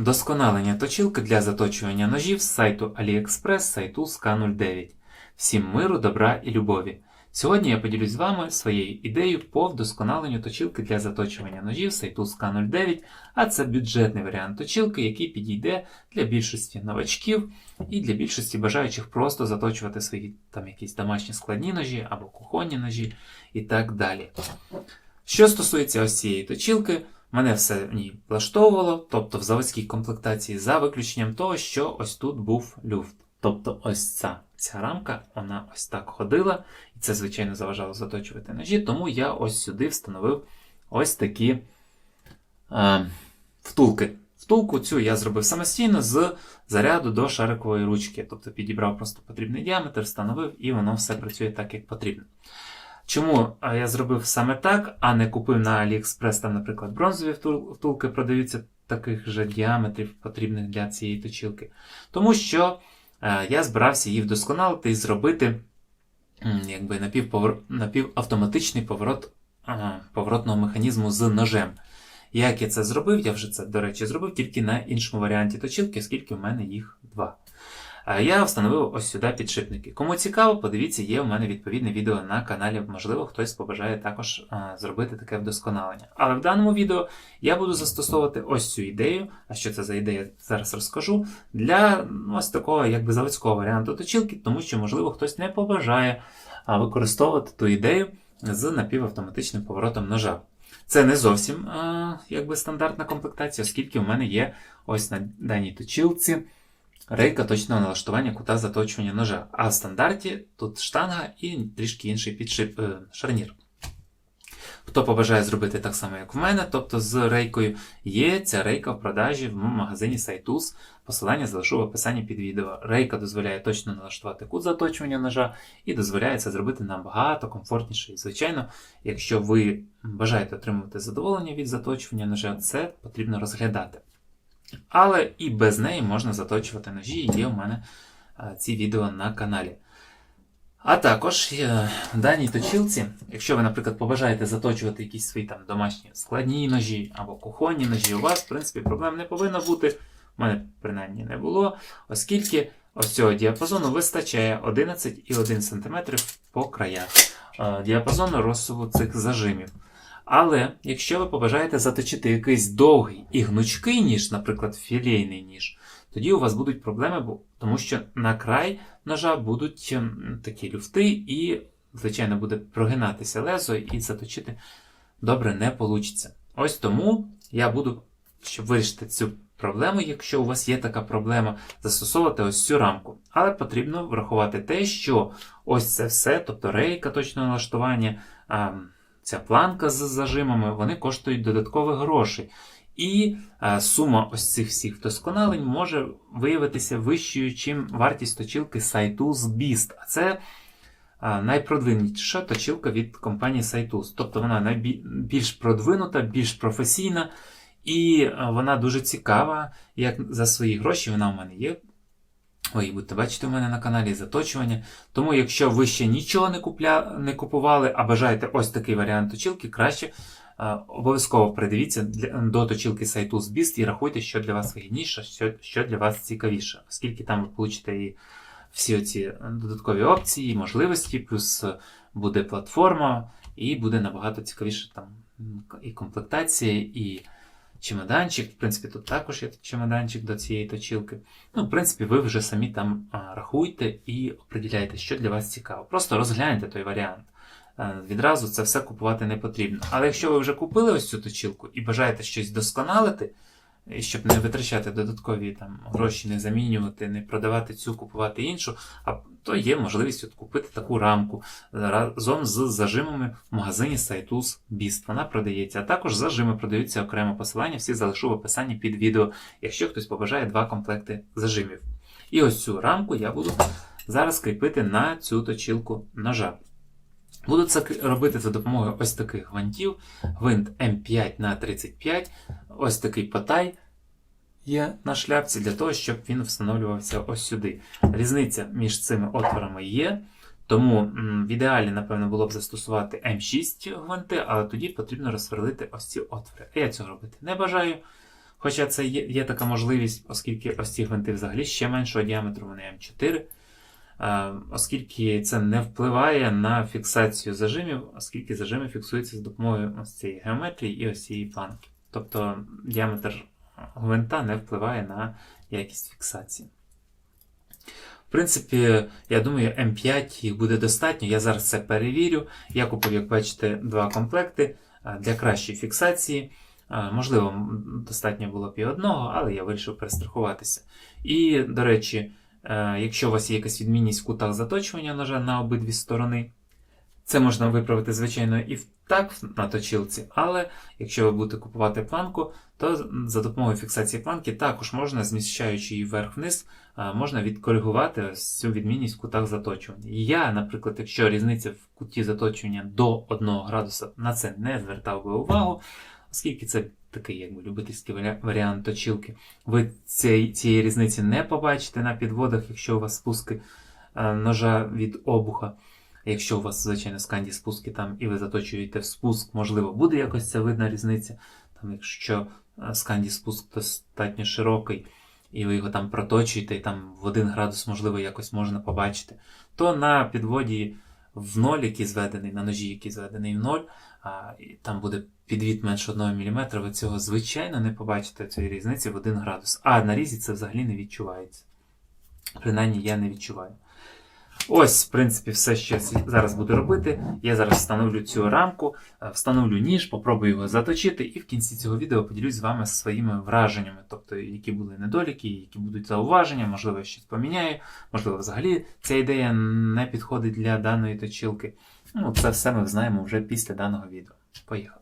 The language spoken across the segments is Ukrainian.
Вдосконалення точилки для заточування ножів з сайту AliExpress сайту SK09. Всім миру, добра і любові. Сьогодні я поділюсь з вами своєю ідеєю по вдосконаленню точилки для заточування ножів сайту SK09, а це бюджетний варіант точилки, який підійде для більшості новачків і для більшості бажаючих просто заточувати свої там якісь домашні складні ножі або кухонні ножі і так далі. Що стосується ось цієї точилки, мене все в ній влаштовувало, тобто в заводській комплектації, за виключенням того, що ось тут був люфт. Тобто ось ця, ця рамка, вона ось так ходила, і це, звичайно, заважало заточувати ножі, тому я ось сюди встановив ось такі е, втулки. Втулку цю я зробив самостійно з заряду до шарикової ручки. Тобто підібрав просто потрібний діаметр, встановив, і воно все працює так, як потрібно. Чому я зробив саме так, а не купив на AliExpress, там, наприклад, бронзові втулки продаються таких же діаметрів, потрібних для цієї точилки. Тому що е, я збирався її вдосконалити і зробити якби напівповер... напівавтоматичний поворот поворотного механізму з ножем. Як я це зробив, я вже це, до речі, зробив тільки на іншому варіанті точилки, оскільки в мене їх два. А Я встановив ось сюди підшипники. Кому цікаво, подивіться, є у мене відповідне відео на каналі. Можливо, хтось побажає також зробити таке вдосконалення. Але в даному відео я буду застосовувати ось цю ідею, а що це за ідея, зараз розкажу, для ось такого якби заводського варіанту точилки, тому що, можливо, хтось не побажає використовувати ту ідею з напівавтоматичним поворотом ножа. Це не зовсім а, якби стандартна комплектація, оскільки в мене є ось на даній точилці рейка точного налаштування кута заточування ножа. А в стандарті тут штанга і трішки інший підшип, е, шарнір. Хто побажає зробити так само, як в мене, тобто з рейкою, є ця рейка в продажі в магазині Saitus. Посилання залишу в описанні під відео. Рейка дозволяє точно налаштувати кут заточування ножа і дозволяє це зробити набагато комфортніше. І, звичайно, якщо ви бажаєте отримувати задоволення від заточування ножа, це потрібно розглядати. Але і без неї можна заточувати ножі, і є у мене е, ці відео на каналі. А також е, в даній точилці, якщо ви, наприклад, побажаєте заточувати якісь свої там домашні складні ножі або кухонні ножі, у вас, в принципі, проблем не повинно бути. У мене принаймні не було, оскільки ось цього діапазону вистачає 11,1 см по краях е, діапазону розсуву цих зажимів. Але якщо ви побажаєте заточити якийсь довгий і гнучкий ніж, наприклад, філейний ніж, тоді у вас будуть проблеми, тому що на край ножа будуть ем, такі люфти, і, звичайно, буде прогинатися лезо, і заточити добре не вийде. Ось тому я буду, щоб вирішити цю проблему, якщо у вас є така проблема, застосовувати ось цю рамку. Але потрібно врахувати те, що ось це все, тобто рейка точного налаштування. Ця планка з зажимами, вони коштують додаткових грошей. І е, сума ось цих всіх вдосконалень може виявитися вищою, чим вартість точилки Saitus Beast. А це е, найпродвинутіша точилка від компанії Saitus. Тобто вона найбільш продвинута, більш професійна, і е, вона дуже цікава. Як за свої гроші вона в мене є. Ви будете бачити у мене на каналі заточування. Тому, якщо ви ще нічого не, купля... не купували, а бажаєте ось такий варіант точилки, краще е, обов'язково придивіться до точилки сайту Beast і рахуйте, що для вас вигідніше, що, що для вас цікавіше, оскільки там ви получите і всі оці додаткові опції, можливості, плюс е, буде платформа, і буде набагато цікавіше там і комплектація, і чемоданчик. В принципі, тут також є чемоданчик до цієї точилки. Ну, в принципі, ви вже самі там рахуйте і определяйте, що для вас цікаво. Просто розгляньте той варіант. Е, Відразу це все купувати не потрібно. Але якщо ви вже купили ось цю точилку і бажаєте щось досконалити, і щоб не витрачати додаткові там, гроші, не замінювати, не продавати цю, купувати іншу, а то є можливість от купити таку рамку разом з зажимами в магазині Saitus Beast. Вона продається. А також зажими продаються окремо посилання, всі залишу в описанні під відео, якщо хтось побажає два комплекти зажимів. І ось цю рамку я буду зараз кріпити на цю точилку ножа. Буду це робити за допомогою ось таких гвинтів. Гвинт М5 на 35 ось такий потай є на шляпці для того, щоб він встановлювався ось сюди. Різниця між цими отворами є. Тому в ідеалі, напевно, було б застосувати М6 гвинти, але тоді потрібно розсверлити ось ці отвори. А я цього робити не бажаю. Хоча це є, є така можливість, оскільки ось ці гвинти взагалі ще меншого діаметру, вони М4, е, оскільки це не впливає на фіксацію зажимів, оскільки зажими фіксуються за допомогою ось цієї геометрії і ось цієї планки. Тобто діаметр гвинта не впливає на якість фіксації. В принципі, я думаю, М5 їх буде достатньо. Я зараз це перевірю. Я купив, як бачите, два комплекти для кращої фіксації. Можливо, достатньо було б і одного, але я вирішив перестрахуватися. І, до речі, е, якщо у вас є якась відмінність в кутах заточування ножа на обидві сторони, це можна виправити, звичайно, і так на точилці, але якщо ви будете купувати планку, то за допомогою фіксації планки також можна, зміщаючи її вверх-вниз, можна відкоригувати ось цю відмінність в кутах заточування. Я, наприклад, якщо різниця в куті заточування до 1 градуса, на це не звертав би увагу, оскільки це такий якби любительський варіа- варіант точилки. Ви цієї, цієї різниці не побачите на підводах, якщо у вас спуски ножа від обуха. Якщо у вас, звичайно, сканді спуски там і ви заточуєте в спуск, можливо, буде якось ця видна різниця. Там, якщо е, сканді спуск достатньо широкий, і ви його там проточуєте, і там в 1 градус, можливо, якось можна побачити, то на підводі в 0, який зведений, на ножі, який зведений в 0, а, і там буде підвід менше 1 мм, ви цього звичайно не побачите цієї різниці в 1 градус. А на різі це взагалі не відчувається. Принаймні я не відчуваю. Ось, в принципі, все, що я зараз буду робити. Я зараз встановлю цю рамку, е, встановлю ніж, попробую його заточити, і в кінці цього відео поділюсь з вами своїми враженнями, тобто які були недоліки, які будуть зауваження, можливо, я щось поміняю, можливо, взагалі ця ідея не підходить для даної точилки. Ну, це все ми знаємо вже після даного відео. Поїхали.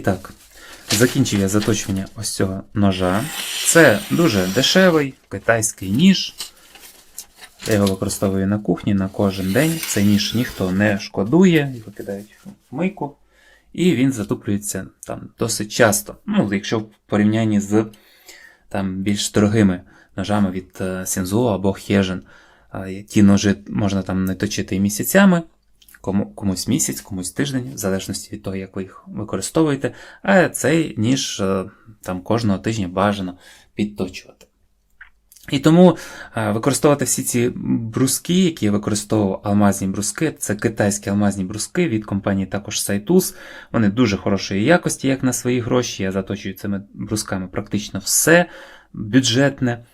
І так, закінчив я заточування ось цього ножа. Це дуже дешевий китайський ніж. Я його використовую на кухні на кожен день. Цей ніж ніхто не шкодує, його кидають в мийку. І він затуплюється там досить часто. Ну, якщо в порівнянні з там, більш дорогими ножами від е, або Хежен. Ті ножи можна там не точити місяцями, кому, комусь місяць, комусь тиждень, в залежності від того, як ви їх використовуєте. А цей ніж е, там кожного тижня бажано підточувати. І тому е, використовувати всі ці бруски, які я використовував алмазні бруски, це китайські алмазні бруски від компанії також Saitus. Вони дуже хорошої якості, як на свої гроші. Я заточую цими брусками практично все бюджетне.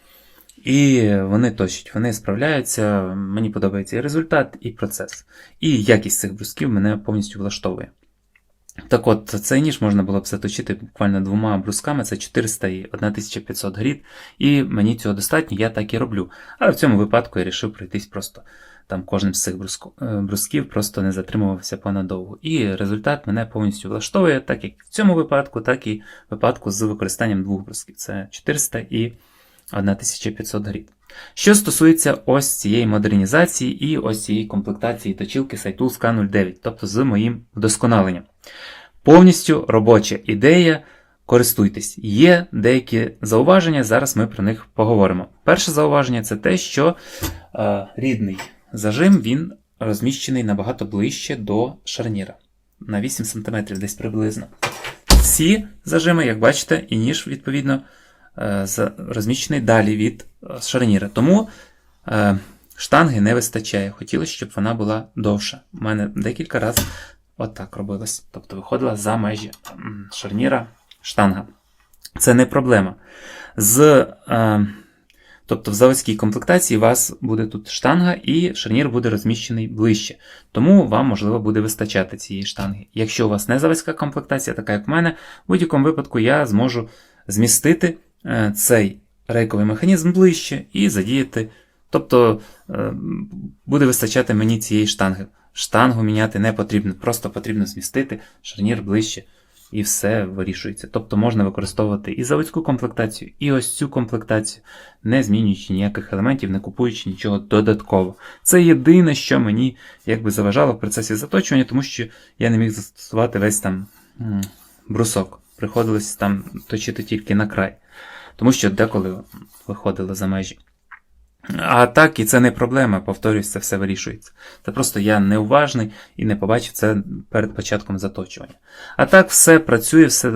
І вони точать, вони справляються. Мені подобається і результат, і процес. І якість цих брусків мене повністю влаштовує. Так от, цей ніж можна було б заточити буквально двома брусками, це 400 і 1500 грід, і мені цього достатньо, я так і роблю. Але в цьому випадку я вирішив пройтись просто там кожним з цих е, брусків, просто не затримувався понадовго. І результат мене повністю влаштовує, так як в цьому випадку, так і в випадку з використанням двох брусків. Це 400 і 1500 грід. Що стосується ось цієї модернізації і ось цієї комплектації точилки Saitul K09, тобто з моїм вдосконаленням. Повністю робоча ідея. Користуйтесь. Є деякі зауваження, зараз ми про них поговоримо. Перше зауваження це те, що е, рідний зажим він розміщений набагато ближче до шарніра. На 8 см десь приблизно. Ці зажими, як бачите, і ніж, відповідно, розміщений далі від е, шарніра. Тому е, штанги не вистачає. Хотілося, щоб вона була довша. У мене декілька разів отак робилось. Тобто виходила за межі шарніра штанга. Це не проблема. З, е, тобто в заводській комплектації у вас буде тут штанга і шарнір буде розміщений ближче. Тому вам, можливо, буде вистачати цієї штанги. Якщо у вас не заводська комплектація, така як в мене, в будь-якому випадку я зможу змістити е, цей рейковий механізм ближче і задіяти. Тобто е, буде вистачати мені цієї штанги. Штангу міняти не потрібно, просто потрібно змістити шарнір ближче і все вирішується. Тобто можна використовувати і заводську комплектацію, і ось цю комплектацію, не змінюючи ніяких елементів, не купуючи нічого додатково. Це єдине, що мені якби заважало в процесі заточування, тому що я не міг застосувати весь там брусок. Приходилось там точити тільки на край, тому що деколи виходили за межі. А так, і це не проблема, повторюсь, це все вирішується. Це просто я неуважний і не побачив це перед початком заточування. А так, все працює, все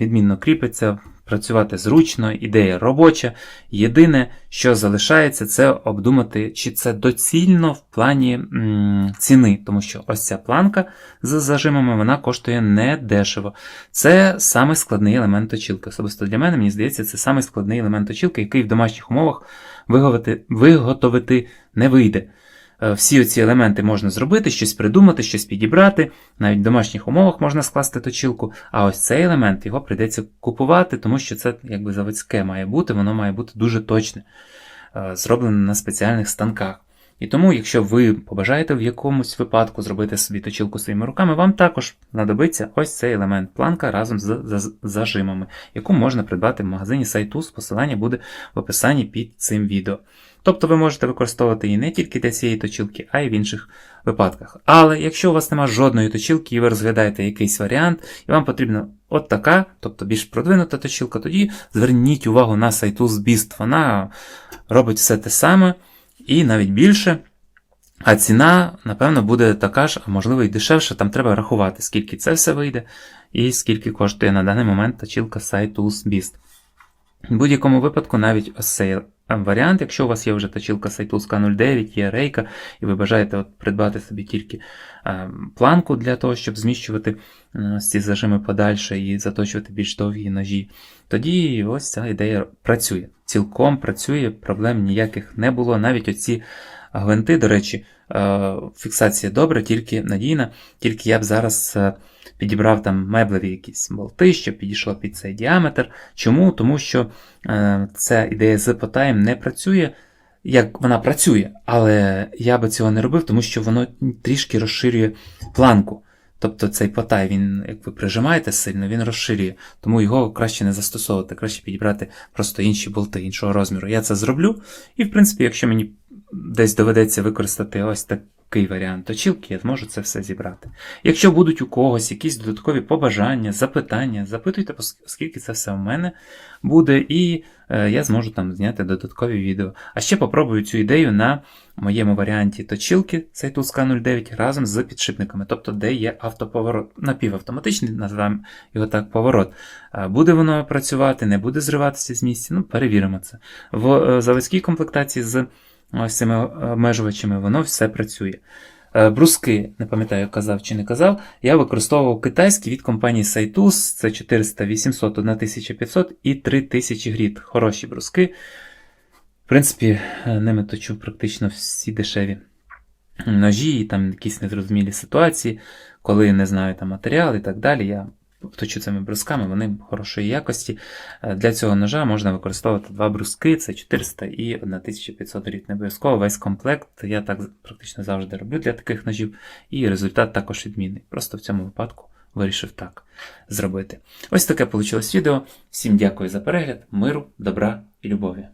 відмінно кріпиться, працювати зручно, ідея робоча. Єдине, що залишається, це обдумати, чи це доцільно в плані м, ціни, тому що ось ця планка з зажимами вона коштує не дешево. Це самий складний елемент точилки. Особисто для мене, мені здається, це самий складний елемент точилки, який в домашніх умовах виготовити не вийде. Е, Всі ці елементи можна зробити, щось придумати, щось підібрати. Навіть в домашніх умовах можна скласти точилку. А ось цей елемент його прийдеться купувати, тому що це якби заводське має бути, воно має бути дуже точне, е, зроблене на спеціальних станках. І тому, якщо ви побажаєте в якомусь випадку зробити собі точилку своїми руками, вам також знадобиться ось цей елемент планка разом з зажимами, яку можна придбати в магазині Saitus, посилання буде в описанні під цим відео. Тобто ви можете використовувати її не тільки для цієї точилки, а й в інших випадках. Але якщо у вас немає жодної точилки і ви розглядаєте якийсь варіант, і вам потрібна от така, тобто більш продвинута точилка, тоді зверніть увагу на Saitus Beast. Вона робить все те саме і навіть більше. А ціна, напевно, буде така ж, а можливо і дешевше. Там треба рахувати, скільки це все вийде, і скільки коштує на даний момент точилка Saitus Beast. В будь-якому випадку, навіть ось цей варіант, якщо у вас є вже точилка Saitus K09, є рейка, і ви бажаєте от придбати собі тільки е, планку для того, щоб зміщувати е, ось ці зажими подальше і заточувати більш довгі ножі, тоді ось ця ідея працює. Цілком працює, проблем ніяких не було. Навіть оці гвинти, до речі, е, фіксація добра, тільки надійна, тільки я б зараз е, підібрав там меблеві якісь болти, щоб підійшло під цей діаметр. Чому? Тому що е, ця ідея з потаєм не працює. Як вона працює, але я би цього не робив, тому що воно трішки розширює планку. Тобто цей потай, він, як ви прижимаєте сильно, він розширює, тому його краще не застосовувати, краще підібрати просто інші болти іншого розміру. Я це зроблю, і в принципі, якщо мені десь доведеться використати ось такий варіант точілки, я зможу це все зібрати. Якщо будуть у когось якісь додаткові побажання, запитання, запитуйте, оскільки це все в мене буде, і е, я зможу там зняти додаткові відео. А ще попробую цю ідею на моєму варіанті точилки Сайтулска 09 разом з підшипниками, тобто де є автоповорот, напівавтоматичний, називаємо його так, поворот. Е, Буде воно працювати, не буде зриватися з місця, ну перевіримо це. В е, заводській комплектації з ось цими обмежувачами воно все працює. Е, Бруски, не пам'ятаю, казав чи не казав, я використовував китайські від компанії Saitus, це 400, 800, 1500 і 3000 гріт. Хороші бруски. В принципі, е, ними точу практично всі дешеві ножі, і там якісь незрозумілі ситуації, коли не знаю там матеріал і так далі. Я точу цими брусками, вони хорошої якості. Е, Для цього ножа можна використовувати два бруски, це 400 і 1500 гріт. Не обов'язково весь комплект. Я так практично завжди роблю для таких ножів, і результат також відмінний. Просто в цьому випадку вирішив так зробити. Ось таке вийшло відео. Всім дякую за перегляд, миру, добра і любові.